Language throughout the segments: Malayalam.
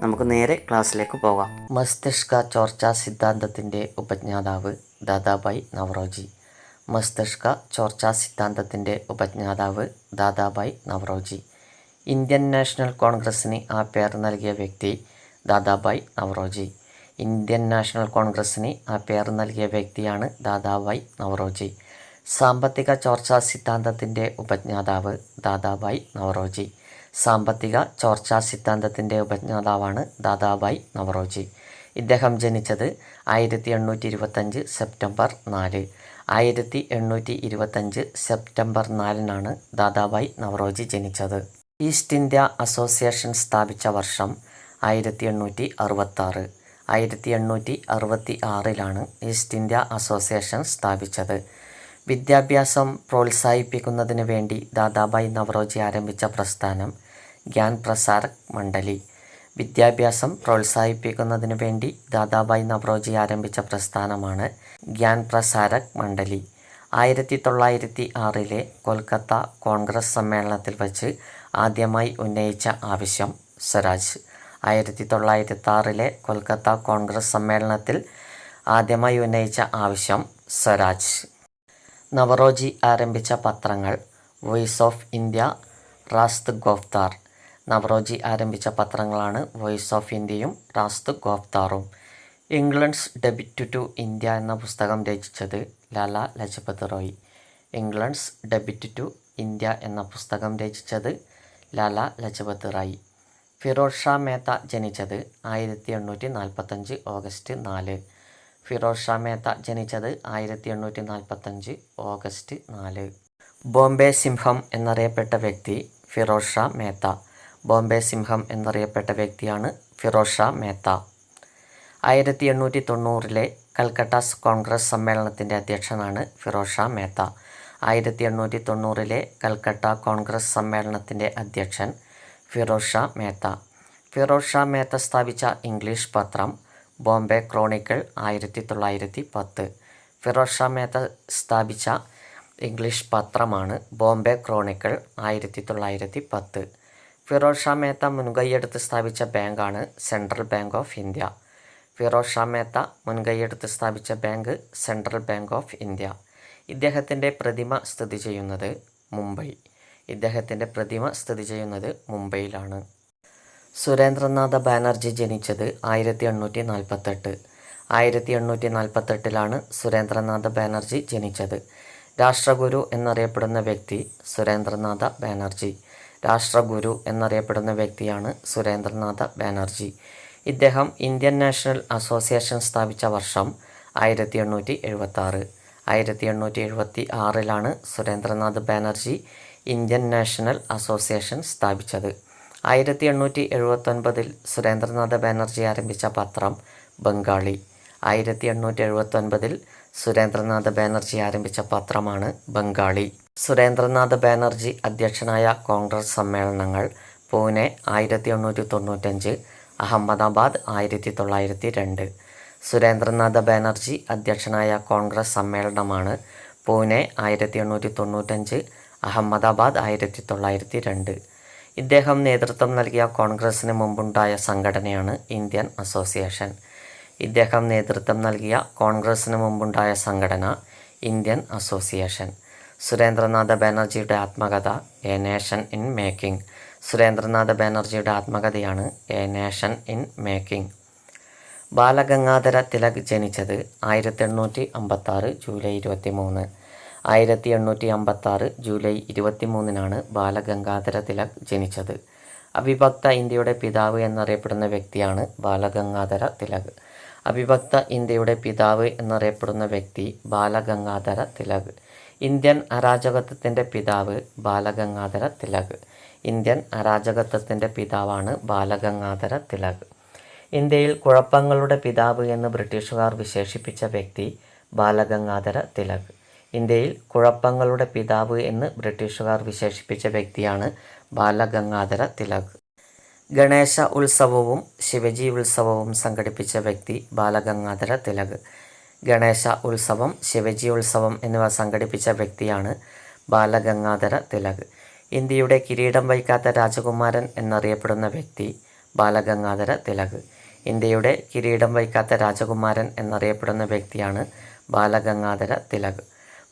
നമുക്ക് നേരെ ക്ലാസ്സിലേക്ക് പോകാം. മസ്തിഷ്ക ചോർച്ചാ സിദ്ധാന്തത്തിന്റെ ഉപജ്ഞാതാവ് ദാദാബായ് നവറോജി. മസ്തിഷ്ക ചോർച്ചാ സിദ്ധാന്തത്തിന്റെ ഉപജ്ഞാതാവ് ദാദാബായ് നവറോജി. ഇന്ത്യൻ നാഷണൽ കോൺഗ്രസ്സിന് ആ പേര് നൽകിയ വ്യക്തി ദാദാബായ് നവറോജി. ഇന്ത്യൻ നാഷണൽ കോൺഗ്രസ്സിന് ആ പേര് നൽകിയ വ്യക്തിയാണ് ദാദാബായ് നവറോജി. സാമ്പത്തിക ചോർച്ചാ സിദ്ധാന്തത്തിന്റെ ഉപജ്ഞാതാവ് ദാദാബായ് നവറോജി. സാമ്പത്തിക ചോർച്ചാ സിദ്ധാന്തത്തിന്റെ ഉപജ്ഞാതാവാണ് ദാദാഭായ് നവറോജി. ഇദ്ദേഹം ജനിച്ചത് ആയിരത്തി എണ്ണൂറ്റി ഇരുപത്തഞ്ച് സെപ്റ്റംബർ നാല്. ആയിരത്തി എണ്ണൂറ്റി ഇരുപത്തഞ്ച് സെപ്റ്റംബർ നാലിനാണ് ദാദാഭായ് നവറോജി ജനിച്ചത്. ഈസ്റ്റ് ഇന്ത്യ അസോസിയേഷൻ സ്ഥാപിച്ച വർഷം ആയിരത്തി എണ്ണൂറ്റി അറുപത്താറ് ആയിരത്തി എണ്ണൂറ്റി അറുപത്തി ആറിലാണ് ഈസ്റ്റ് ഇന്ത്യ അസോസിയേഷൻ സ്ഥാപിച്ചത്. വിദ്യാഭ്യാസം പ്രോത്സാഹിപ്പിക്കുന്നതിന് വേണ്ടി ദാദാഭായ് നവറോജി ആരംഭിച്ച പ്രസ്ഥാനം ഗ്യാൻ പ്രസാരക് മണ്ഡലി. വിദ്യാഭ്യാസം പ്രോത്സാഹിപ്പിക്കുന്നതിന് വേണ്ടി ദാദാബായ് നവറോജി ആരംഭിച്ച പ്രസ്ഥാനമാണ് ഗ്യാൻ പ്രസാരക് മണ്ഡലി. ആയിരത്തി തൊള്ളായിരത്തി ആറിലെ കൊൽക്കത്ത കോൺഗ്രസ് സമ്മേളനത്തിൽ വച്ച് ആദ്യമായി ഉന്നയിച്ച ആവശ്യം സ്വരാജ്. ആയിരത്തി തൊള്ളായിരത്തി ആറിലെ കൊൽക്കത്ത കോൺഗ്രസ് സമ്മേളനത്തിൽ ആദ്യമായി ഉന്നയിച്ച ആവശ്യം സ്വരാജ്. നവറോജി ആരംഭിച്ച പത്രങ്ങൾ voice of India Rast Goftar Naoroji ആരംഭിച്ച പത്രങ്ങളാണ് വോയിസ് ഓഫ് ഇന്ത്യയും റാസ്തു ഗോഫ്താറും ഇംഗ്ലണ്ട്സ് ഡെബിറ്റ് ടു ഇന്ത്യ എന്ന പുസ്തകം രചിച്ചത് Lala Lajpat Roy England's debit to India എന്ന പുസ്തകം രചിച്ചത് ലാല ലജപത് റായ് ഫിറോസ് ഷാ മേത്ത ജനിച്ചത് ആയിരത്തി എണ്ണൂറ്റി നാൽപ്പത്തഞ്ച് ഓഗസ്റ്റ് നാല്. ഫിറോസ് ഷാ മേത്ത ജനിച്ചത് ആയിരത്തി എണ്ണൂറ്റി നാൽപ്പത്തഞ്ച് ഓഗസ്റ്റ് നാല്. ബോംബെ സിംഹം എന്നറിയപ്പെട്ട വ്യക്തി ഫിറോസ് ഷാ മേത്ത. ബോംബെ സിംഹം എന്നറിയപ്പെട്ട വ്യക്തിയാണ് ഫിറോസ് ഷാ മേത്ത. ആയിരത്തി എണ്ണൂറ്റി തൊണ്ണൂറിലെ കൽക്കട്ട കോൺഗ്രസ് സമ്മേളനത്തിന്റെ അധ്യക്ഷനാണ് ഫിറോസ് ഷാ മേത്ത. ആയിരത്തി എണ്ണൂറ്റി തൊണ്ണൂറിലെ കൽക്കട്ട കോൺഗ്രസ് സമ്മേളനത്തിന്റെ അധ്യക്ഷൻ ഫിറോസ് ഷാ മേത്ത. ഫിറോസ് ഷാ മേത്ത സ്ഥാപിച്ച ഇംഗ്ലീഷ് പത്രം ബോംബെ ക്രോണിക്കിൾ ആയിരത്തി തൊള്ളായിരത്തി പത്ത് ഫിറോസ് ഷാ മേത്ത സ്ഥാപിച്ച ഇംഗ്ലീഷ് പത്രമാണ് ബോംബെ ക്രോണിക്കിൾ ആയിരത്തി തൊള്ളായിരത്തി പത്ത് ഫിറോസ് ഷാ മേത്ത മുൻകൈയെടുത്ത് സ്ഥാപിച്ച ബാങ്കാണ് central bank of India. Firoz Shah Mehta മുൻകൈയെടുത്ത് സ്ഥാപിച്ച bank central bank of India. ഇദ്ദേഹത്തിന്റെ പ്രതിമ സ്ഥിതി ചെയ്യുന്നത് മുംബൈ. ഇദ്ദേഹത്തിന്റെ പ്രതിമ സ്ഥിതി ചെയ്യുന്നത് മുംബൈയിലാണ്. സുരേന്ദ്രനാഥ ബാനർജി ജനിച്ചത് ആയിരത്തി എണ്ണൂറ്റി നാൽപ്പത്തെട്ട് ആയിരത്തി എണ്ണൂറ്റി നാൽപ്പത്തെട്ടിലാണ് സുരേന്ദ്രനാഥ ബാനർജി ജനിച്ചത്. രാഷ്ട്രഗുരു എന്നറിയപ്പെടുന്ന വ്യക്തി സുരേന്ദ്രനാഥ ബാനർജി. രാഷ്ട്രഗുരു എന്നറിയപ്പെടുന്ന വ്യക്തിയാണ് സുരേന്ദ്രനാഥ ബാനർജി. ഇദ്ദേഹം ഇന്ത്യൻ നാഷണൽ അസോസിയേഷൻ സ്ഥാപിച്ച വർഷം ആയിരത്തി എണ്ണൂറ്റി എഴുപത്തി ആറ് ആയിരത്തി എണ്ണൂറ്റി എഴുപത്തി ആറിലാണ് Surendranath Banerjee Indian national association സ്ഥാപിച്ചത്. ആയിരത്തി എണ്ണൂറ്റി എഴുപത്തൊൻപതിൽ സുരേന്ദ്രനാഥ ബാനർജി ആരംഭിച്ച പത്രം ബംഗാളി. ആയിരത്തി എണ്ണൂറ്റി എഴുപത്തൊൻപതിൽ സുരേന്ദ്രനാഥ ബാനർജി ആരംഭിച്ച പത്രമാണ് ബംഗാളി. സുരേന്ദ്രനാഥ ബാനർജി അധ്യക്ഷനായ കോൺഗ്രസ് സമ്മേളനങ്ങൾ പൂനെ ആയിരത്തി എണ്ണൂറ്റി തൊണ്ണൂറ്റഞ്ച് അഹമ്മദാബാദ് ആയിരത്തി തൊള്ളായിരത്തി രണ്ട് സുരേന്ദ്രനാഥ ബാനർജി അധ്യക്ഷനായ കോൺഗ്രസ് സമ്മേളനമാണ് പൂനെ ആയിരത്തി എണ്ണൂറ്റി തൊണ്ണൂറ്റഞ്ച് അഹമ്മദാബാദ് ആയിരത്തി തൊള്ളായിരത്തി രണ്ട് ഇദ്ദേഹം നേതൃത്വം നൽകിയ കോൺഗ്രസ്സിന് മുമ്പുണ്ടായ സംഘടനയാണ് ഇന്ത്യൻ അസോസിയേഷൻ. ഇദ്ദേഹം നേതൃത്വം നൽകിയ കോൺഗ്രസ്സിന് മുമ്പുണ്ടായ സംഘടന ഇന്ത്യൻ അസോസിയേഷൻ. സുരേന്ദ്രനാഥ ബാനർജിയുടെ ആത്മകഥ a nation in making. Surendranath ബാനർജിയുടെ ആത്മകഥയാണ് a nation in making. Balagangadhara Tilak ജനിച്ചത് ആയിരത്തി എണ്ണൂറ്റി അമ്പത്താറ് ജൂലൈ ഇരുപത്തി മൂന്ന് ആയിരത്തി എണ്ണൂറ്റി അമ്പത്താറ് ജൂലൈ ഇരുപത്തി മൂന്നിനാണ് ബാലഗംഗാധര തിലക് ജനിച്ചത്. അവിഭക്ത ഇന്ത്യയുടെ പിതാവ് എന്നറിയപ്പെടുന്ന വ്യക്തിയാണ് ബാലഗംഗാധര തിലക്. അവിഭക്ത ഇന്ത്യയുടെ പിതാവ് എന്നറിയപ്പെടുന്ന വ്യക്തി ബാലഗംഗാധര തിലക്. ഇന്ത്യൻ അരാജകത്വത്തിന്റെ പിതാവ് ബാലഗംഗാധര തിലക്. ഇന്ത്യൻ അരാജകത്വത്തിന്റെ പിതാവാണ് ബാലഗംഗാധര തിലക്. ഇന്ത്യയിൽ കുഴപ്പങ്ങളുടെ പിതാവ് എന്ന് ബ്രിട്ടീഷുകാർ വിശേഷിപ്പിച്ച വ്യക്തി ബാലഗംഗാധര തിലക്. ഇന്ത്യയിൽ കുഴപ്പങ്ങളുടെ പിതാവ് എന്ന് ബ്രിട്ടീഷുകാർ വിശേഷിപ്പിച്ച വ്യക്തിയാണ് ബാലഗംഗാധര തിലക്. ഗണേശ ഉത്സവവും ശിവജി ഉത്സവവും സംഘടിപ്പിച്ച വ്യക്തി ബാലഗംഗാധര തിലക്. ഗണേശ ഉത്സവം ശിവജി ഉത്സവം എന്നിവ സംഘടിപ്പിച്ച വ്യക്തിയാണ് ബാലഗംഗാധര തിലക്. ഇന്ത്യയുടെ കിരീടം വഹിക്കാത്ത രാജകുമാരൻ എന്നറിയപ്പെടുന്ന വ്യക്തി ബാലഗംഗാധര തിലക്. ഇന്ത്യയുടെ കിരീടം വഹിക്കാത്ത രാജകുമാരൻ എന്നറിയപ്പെടുന്ന വ്യക്തിയാണ് ബാലഗംഗാധര തിലക്.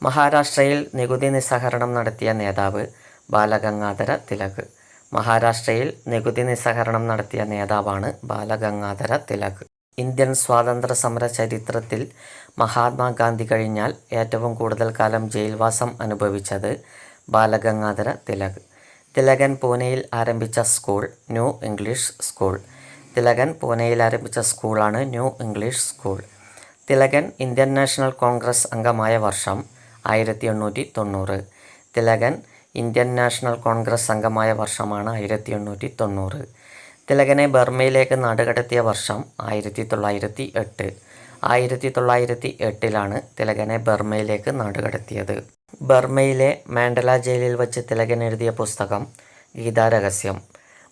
മഹാരാഷ്ട്രയിൽ നികുതി നിസ്സഹരണം നടത്തിയ നേതാവ് ബാലഗംഗാധര തിലക്. മഹാരാഷ്ട്രയിൽ നികുതി നിസ്സഹരണം നടത്തിയ നേതാവാണ് ബാലഗംഗാധര തിലക്. ഇന്ത്യൻ സ്വാതന്ത്ര്യ സമര ചരിത്രത്തിൽ മഹാത്മാഗാന്ധി കഴിഞ്ഞാൽ ഏറ്റവും കൂടുതൽ കാലം ജയിൽവാസം അനുഭവിച്ചത് ബാലഗംഗാധര തിലക്. തിലകൻ പൂനെയിൽ ആരംഭിച്ച സ്കൂൾ ന്യൂ ഇംഗ്ലീഷ് സ്കൂൾ. തിലകൻ പൂനെയിൽ ആരംഭിച്ച സ്കൂളാണ് ന്യൂ ഇംഗ്ലീഷ് സ്കൂൾ. തിലകൻ ഇന്ത്യൻ നാഷണൽ കോൺഗ്രസ് അംഗമായ വർഷം ആയിരത്തി എണ്ണൂറ്റി തൊണ്ണൂറ് തിലകൻ ഇന്ത്യൻ നാഷണൽ കോൺഗ്രസ് അംഗമായ വർഷമാണ് ആയിരത്തി എണ്ണൂറ്റി തൊണ്ണൂറ് തിലകനെ ബർമയിലേക്ക് നാടുകടത്തിയ വർഷം ആയിരത്തി തൊള്ളായിരത്തി എട്ട് ആയിരത്തി തൊള്ളായിരത്തി എട്ടിലാണ് തിലകനെ ബർമയിലേക്ക് നാടുകടത്തിയത്. ബർമയിലെ മാൻഡല ജയിലിൽ വച്ച് തിലകൻ എഴുതിയ പുസ്തകം ഗീതാരഹസ്യം.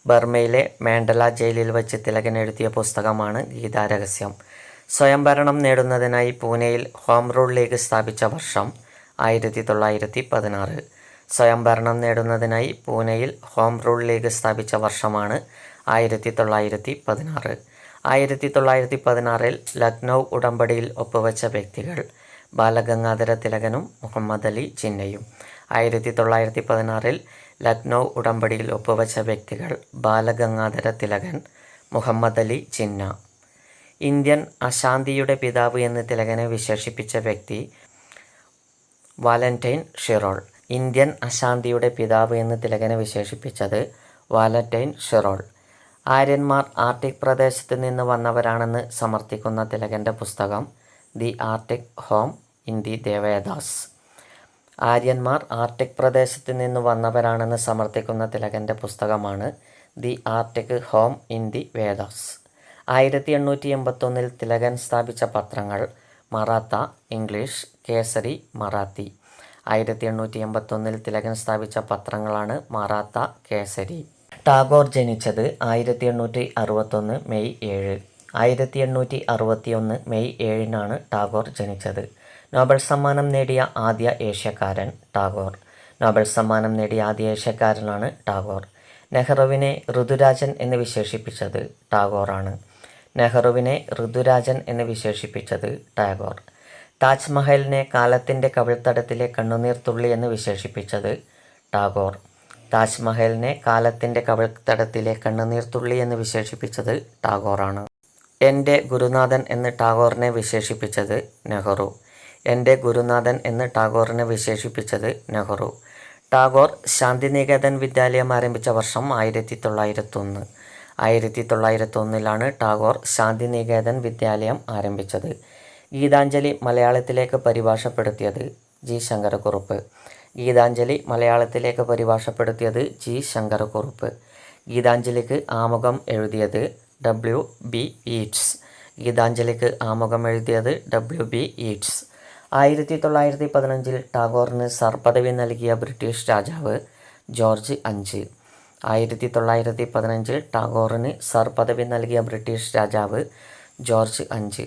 ബർമയിലെ മാൻഡല ജയിലിൽ വച്ച് തിലകൻ എഴുതിയ പുസ്തകമാണ് ഗീതാരഹസ്യം. സ്വയംഭരണം നേടുന്നതിനായി പൂനെയിൽ ഹോം റൂൾ ലീഗ് സ്ഥാപിച്ച വർഷം ആയിരത്തി തൊള്ളായിരത്തി പതിനാറ് സ്വയംഭരണം നേടുന്നതിനായി പൂനെയിൽ ഹോം റൂൾ ലീഗ് സ്ഥാപിച്ച വർഷമാണ് ആയിരത്തി തൊള്ളായിരത്തി പതിനാറ് ആയിരത്തി തൊള്ളായിരത്തി പതിനാറിൽ ലക്നൗ ഉടമ്പടിയിൽ ഒപ്പുവെച്ച വ്യക്തികൾ ബാലഗംഗാധര തിലകനും മുഹമ്മദ് അലി ജിന്നയും ആയിരത്തി തൊള്ളായിരത്തി പതിനാറിൽ ലക്നൗ ഉടമ്പടിയിൽ ഒപ്പുവെച്ച വ്യക്തികൾ ബാലഗംഗാധര തിലകൻ മുഹമ്മദ് അലി ചിന്ന. ഇന്ത്യൻ അശാന്തിയുടെ പിതാവ് എന്ന് തിലകനെ വിശേഷിപ്പിച്ച വ്യക്തി വാലന്റൈൻ ഷിറോൾ. ഇന്ത്യൻ അശാന്തിയുടെ പിതാവ് എന്ന് തിലകനെ വിശേഷിപ്പിച്ചത് വാലന്റൈൻ ഷിറോൾ. ആര്യന്മാർ ആർട്ടിക് പ്രദേശത്ത് നിന്ന് വന്നവരാണെന്ന് സമർത്ഥിക്കുന്ന തിലകന്റെ പുസ്തകം the arctic home in the ദേവേദാസ് ആര്യന്മാർ ആർട്ടിക് പ്രദേശത്ത് നിന്ന് വന്നവരാണെന്ന് സമർത്ഥിക്കുന്ന തിലകന്റെ പുസ്തകമാണ് the arctic home in the Vedas. ആയിരത്തി എണ്ണൂറ്റി എൺപത്തൊന്നിൽ തിലകൻ സ്ഥാപിച്ച പത്രങ്ങൾ മറാത്ത ഇംഗ്ലീഷ് കേസരി മറാത്തി. ആയിരത്തി എണ്ണൂറ്റി എൺപത്തൊന്നിൽ തിലകൻ സ്ഥാപിച്ച പത്രങ്ങളാണ് മറാത്ത കേസരി. ടാഗോർ ജനിച്ചത് ആയിരത്തി എണ്ണൂറ്റി അറുപത്തൊന്ന് മെയ് ഏഴ്. ആയിരത്തി എണ്ണൂറ്റി അറുപത്തിയൊന്ന് മെയ് ഏഴിനാണ് ടാഗോർ ജനിച്ചത്. നോബൽ സമ്മാനം നേടിയ ആദ്യ ഏഷ്യക്കാരൻ ടാഗോർ. നോബൽ സമ്മാനം നേടിയ ആദ്യ ഏഷ്യക്കാരനാണ് ടാഗോർ. നെഹ്റുവിനെ ഋതുരാജൻ എന്ന് വിശേഷിപ്പിച്ചത് ടാഗോറാണ്. നെഹ്റുവിനെ ഋതുരാജൻ എന്ന് വിശേഷിപ്പിച്ചത് ടാഗോർ. താജ്മഹലിനെ കാലത്തിന്റെ കവിൾത്തടത്തിലെ കണ്ണുനീർ തുള്ളി എന്ന് വിശേഷിപ്പിച്ചത് ടാഗോർ. താജ്മഹലിനെ കാലത്തിന്റെ കവിൾത്തടത്തിലെ കണ്ണുനീർത്തുള്ളി എന്ന് വിശേഷിപ്പിച്ചത് ടാഗോറാണ്. എന്റെ ഗുരുനാഥൻ എന്ന് ടാഗോറിനെ വിശേഷിപ്പിച്ചത് നെഹ്റു. എന്റെ ഗുരുനാഥൻ എന്ന് ടാഗോറിനെ വിശേഷിപ്പിച്ചത് നെഹ്റു. ടാഗോർ ശാന്തിനികേതൻ വിദ്യാലയം ആരംഭിച്ച വർഷം ആയിരത്തി തൊള്ളായിരത്തൊന്ന് ആയിരത്തി തൊള്ളായിരത്തൊന്നിലാണ് ടാഗോർ ശാന്തിനികേതൻ വിദ്യാലയം ആരംഭിച്ചത്. ഗീതാഞ്ജലി മലയാളത്തിലേക്ക് പരിഭാഷപ്പെടുത്തിയത് ജി. ശങ്കരക്കുറുപ്പ്. ഗീതാഞ്ജലി മലയാളത്തിലേക്ക് പരിഭാഷപ്പെടുത്തിയത് ജി ശങ്കരക്കുറുപ്പ്. ഗീതാഞ്ജലിക്ക് ആമുഖം എഴുതിയത് ഡബ്ല്യു ബി ഈറ്റ്സ് ഗീതാഞ്ജലിക്ക് ആമുഖം എഴുതിയത് ഡബ്ല്യു ബി ഈറ്റ്സ് ആയിരത്തി തൊള്ളായിരത്തി പതിനഞ്ചിൽ ടാഗോറിന് സർ പദവി നൽകിയ ബ്രിട്ടീഷ് രാജാവ് ജോർജ് അഞ്ച്. ആയിരത്തി തൊള്ളായിരത്തി പതിനഞ്ചിൽ ടാഗോറിന് സർ പദവി നൽകിയ ബ്രിട്ടീഷ് രാജാവ് ജോർജ് അഞ്ച്.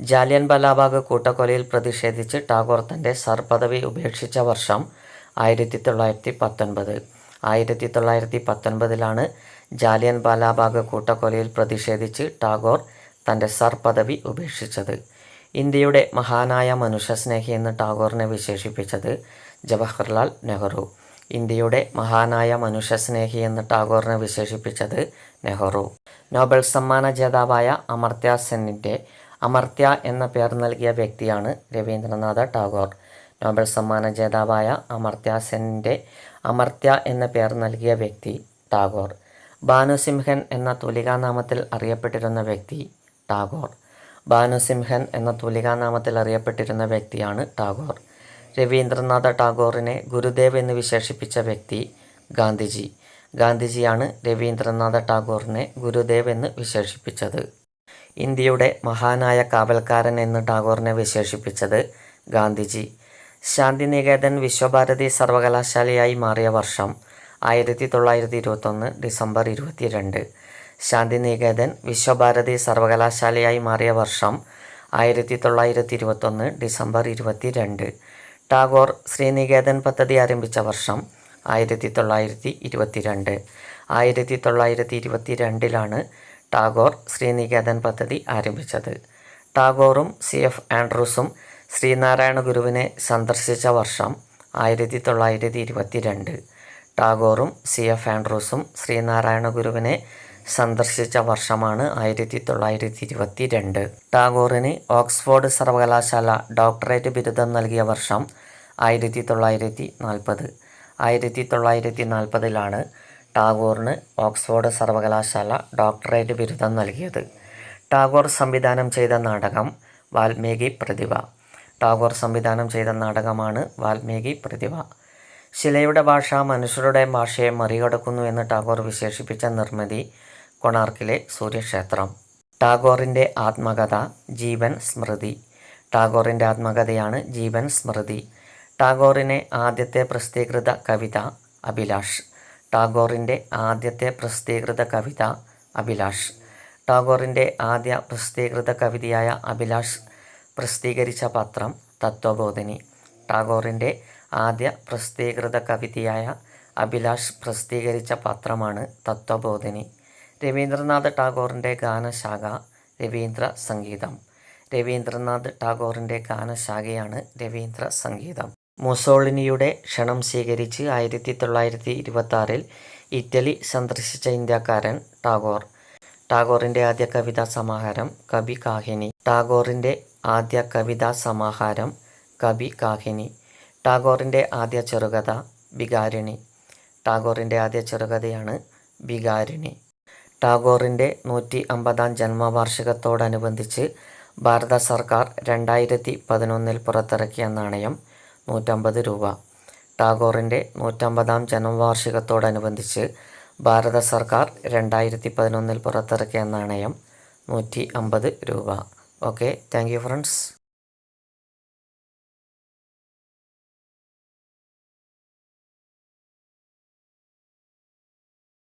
ജാലിയൻ ബലാബാഗ് കൂട്ടക്കൊലയിൽ പ്രതിഷേധിച്ച് ടാഗോർ തന്റെ സർ പദവി ഉപേക്ഷിച്ച വർഷം ആയിരത്തി തൊള്ളായിരത്തി പത്തൊൻപത് ആയിരത്തി തൊള്ളായിരത്തി പത്തൊൻപതിലാണ് ജാലിയൻ ബാലാബാഗ് കൂട്ടക്കൊലയിൽ പ്രതിഷേധിച്ച് ടാഗോർ തന്റെ സർ പദവി ഉപേക്ഷിച്ചത്. ഇന്ത്യയുടെ മഹാനായ മനുഷ്യസ്നേഹി എന്ന് ടാഗോറിനെ വിശേഷിപ്പിച്ചത് ജവഹർലാൽ നെഹ്റു. ഇന്ത്യയുടെ മഹാനായ മനുഷ്യസ്നേഹി എന്ന് ടാഗോറിനെ വിശേഷിപ്പിച്ചത് നെഹ്റു. നോബൽ സമ്മാന ജേതാവായ അമർത്യ സെന്നിന്റെ അമർത്യ എന്ന പേർ നൽകിയ വ്യക്തിയാണ് രവീന്ദ്രനാഥ ടാഗോർ. നോബൽ സമ്മാന ജേതാവായ അമർത്യ സെന്നിന്റെ അമർത്യ എന്ന പേർ നൽകിയ വ്യക്തി ടാഗോർ. ഭാനുസിംഹൻ എന്ന തുലികാനാമത്തിൽ അറിയപ്പെട്ടിരുന്ന വ്യക്തി ടാഗോർ. ഭാനുസിംഹൻ എന്ന തുലികാനാമത്തിൽ അറിയപ്പെട്ടിരുന്ന വ്യക്തിയാണ് ടാഗോർ. രവീന്ദ്രനാഥ ടാഗോറിനെ ഗുരുദേവ് എന്ന് വിശേഷിപ്പിച്ച വ്യക്തി ഗാന്ധിജി. ഗാന്ധിജിയാണ് രവീന്ദ്രനാഥ ടാഗോറിനെ ഗുരുദേവ് എന്ന് വിശേഷിപ്പിച്ചത്. ഇന്ത്യയുടെ മഹാനായ കാവൽക്കാരൻ എന്ന് ടാഗോറിനെ വിശേഷിപ്പിച്ചത് ഗാന്ധിജി. ശാന്തിനികേതൻ വിശ്വഭാരതി സർവകലാശാലയായി മാറിയ വർഷം ആയിരത്തി തൊള്ളായിരത്തി ഇരുപത്തൊന്ന് ഡിസംബർ ഇരുപത്തിരണ്ട്. ശാന്തിനികേതൻ വിശ്വഭാരതി സർവകലാശാലയായി മാറിയ വർഷം ആയിരത്തി തൊള്ളായിരത്തി ഇരുപത്തൊന്ന് ഡിസംബർ ഇരുപത്തിരണ്ട്. ടാഗോർ ശ്രീനികേതൻ പദ്ധതി ആരംഭിച്ച വർഷം ആയിരത്തി തൊള്ളായിരത്തി ഇരുപത്തിരണ്ട് ആയിരത്തി തൊള്ളായിരത്തി ഇരുപത്തിരണ്ടിലാണ് ടാഗോർ ശ്രീനികേതൻ പദ്ധതി ആരംഭിച്ചത്. ടാഗോറും സി എഫ് ആൻഡ്രൂസും ശ്രീനാരായണ ഗുരുവിനെ സന്ദർശിച്ച വർഷം ആയിരത്തി തൊള്ളായിരത്തി ഇരുപത്തി രണ്ട് ടാഗോറും സി എഫ് ആൻഡ്രൂസും ശ്രീനാരായണ ഗുരുവിനെ സന്ദർശിച്ച വർഷമാണ് ആയിരത്തി തൊള്ളായിരത്തി ഇരുപത്തി രണ്ട് ടാഗോറിന് ഓക്സ്ഫോർഡ് സർവകലാശാല ഡോക്ടറേറ്റ് ബിരുദം നൽകിയ വർഷം ആയിരത്തി തൊള്ളായിരത്തി നാൽപ്പത് ആയിരത്തി തൊള്ളായിരത്തി നാൽപ്പതിലാണ് ടാഗോറിന് ഓക്സ്ഫോർഡ് സർവകലാശാല ഡോക്ടറേറ്റ് ബിരുദം നൽകിയത്. ടാഗോർ സംവിധാനം ചെയ്ത നാടകം വാൽമീകി പ്രതിഭ. ടാഗോർ സംവിധാനം ചെയ്ത നാടകമാണ് വാൽമീകി പ്രതിഭ. ശിലയുടെ ഭാഷ മനുഷ്യരുടെ ഭാഷയെ മറികടക്കുന്നു എന്ന് ടാഗോർ വിശേഷിപ്പിച്ച നിർമ്മിതി കൊണാർക്കിലെ സൂര്യക്ഷേത്രം. ടാഗോറിന്റെ ആത്മകഥ ജീവൻ സ്മൃതി. ടാഗോറിന്റെ ആത്മകഥയാണ് ജീവൻ സ്മൃതി. ടാഗോറിനെ ആദ്യത്തെ പ്രസിദ്ധീകൃത കവിത അഭിലാഷ്. ടാഗോറിന്റെ ആദ്യത്തെ പ്രസിദ്ധീകൃത കവിത അഭിലാഷ്. ടാഗോറിന്റെ ആദ്യ പ്രസിദ്ധീകൃത കവിതയായ അഭിലാഷ് പ്രസിദ്ധീകരിച്ച പത്രം തത്വബോധിനി. ടാഗോറിന്റെ ആദ്യ പ്രസിദ്ധീകൃത കവിതയായ അഭിലാഷ് പ്രസിദ്ധീകരിച്ച പത്രമാണ് തത്വബോധിനി. രവീന്ദ്രനാഥ് ടാഗോറിന്റെ ഗാനശാഖ രവീന്ദ്ര സംഗീതം. രവീന്ദ്രനാഥ് ടാഗോറിന്റെ ഗാനശാഖയാണ് രവീന്ദ്ര സംഗീതം. മുസോളിനിയുടെ ക്ഷണം സ്വീകരിച്ച് ആയിരത്തി തൊള്ളായിരത്തി ഇരുപത്തി ഇറ്റലി സന്ദർശിച്ച ഇന്ത്യക്കാരൻ ടാഗോർ. ടാഗോറിന്റെ ആദ്യ കവിതാ സമാഹാരം കവി കാഹിനി ടാഗോറിന്റെ ആദ്യ കവിതാ സമാഹാരം കവി കാഹിനി. ടാഗോറിന്റെ ആദ്യ ചെറുകഥ ബികാരിണി ടാഗോറിന്റെ ആദ്യ ചെറുകഥയാണ് ബികാരിണി ടാഗോറിന്റെ നൂറ്റി അമ്പതാം ജന്മവാർഷികത്തോടനുബന്ധിച്ച് ഭാരത സർക്കാർ രണ്ടായിരത്തി പതിനൊന്നിൽ പുറത്തിറക്കിയ നാണയം നൂറ്റമ്പത് രൂപ. ടാഗോറിന്റെ നൂറ്റമ്പതാം ജന്മവാർഷികത്തോടനുബന്ധിച്ച് ഭാരത സർക്കാർ രണ്ടായിരത്തി പതിനൊന്നിൽ പുറത്തിറക്കിയ നാണയം നൂറ്റി അമ്പത് രൂപ. Okay thank you friends